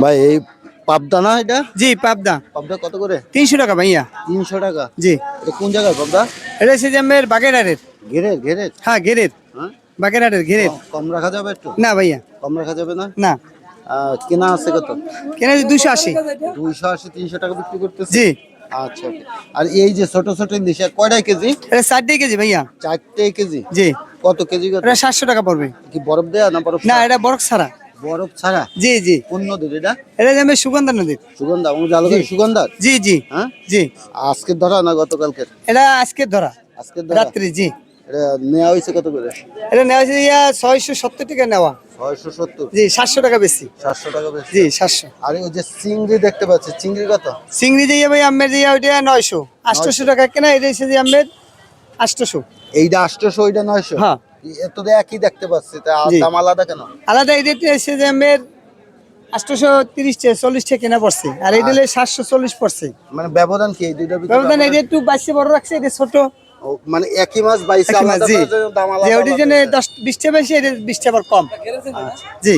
ভাই এই পাবদা না এটা? জি পাবদা। পাবদা কত করে? তিনশো টাকা ভাইয়া। তিনশো টাকা? জি। এটা কোন জায়গায় পাবদা? এটা হচ্ছে যে আমার বাগেরহাটের। ঘেরের ঘেরের? হ্যাঁ ঘেরের। হ্যাঁ? বাগেরহাটের ঘেরের। কম- রাখা যাবে একটু? না ভাইয়া। কম রাখা যাবে না? না। কেনা আছে কত? কেন দুশো আশি। দুইশো আশি তিনশো টাকা বিক্রি করতেছে? জি। আচ্ছা। আর এই যে ছোট ছোট ইলিশ এর কয়টাই কেজি? এটা চারটে কেজি ভাইয়া। চারটে কেজি? জি। কত কেজি এটা সাতশো টাকা পড়বে। কি বরফ দেয়া না বরফ না এটা বরফ ছাড়া। বরফ ছাড়া? জি জি। কোন নদীর এটা? এটা যে আমার সুগন্ধা নদীর সুগন্ধা আমার জালগাই সুগন্ধার জি জি। হ্যাঁ? জি। আজকের ধরা না গতকালকের? এটা আজকে ধরা। আজকের ধরা? রাত্রি জি। এটা নেওয়া হয়েছে কত করে? এটা নেওয়া হয়েছে ইয়া ছয়শো সত্তর টাকা নেওয়া। ছয়শো সত্তর? জি সাতশো টাকা বেশি। সাতশো টাকা বেশি। জি সাতশো। আর ওই যে চিংড়ি দেখতে পাচ্ছি চিংড়ি কত? চিংড়ি দিয়ে ভাই আমের দিয়ে ওইটা নয়শো। আটশোশো টাকা কেনা এটা এসে যে আমের আটশোশো। এইটা আটশোশো ওইটা নয়শো? হ্যাঁ। এত তো একই দেখতে পাচ্ছি তা দাম আলাদা কেন? আলাদা এটা এসে যে আমের আটশোশো তিরিশ টাকা কেনা পড়ছে আর এটা হলে সাতশো চল্লিশ পড়ছে। মানে ব্যবধান কি এই দুইটার ব্যবধান ব্যবধান? একটু বাইশে বড় রাখছে এটা ছোট। মানে একই মাছ বাইশে দাম আলাদা ওটির জন্য দশ বিশটা বেশি এটা বিশটা আবার কম। জি।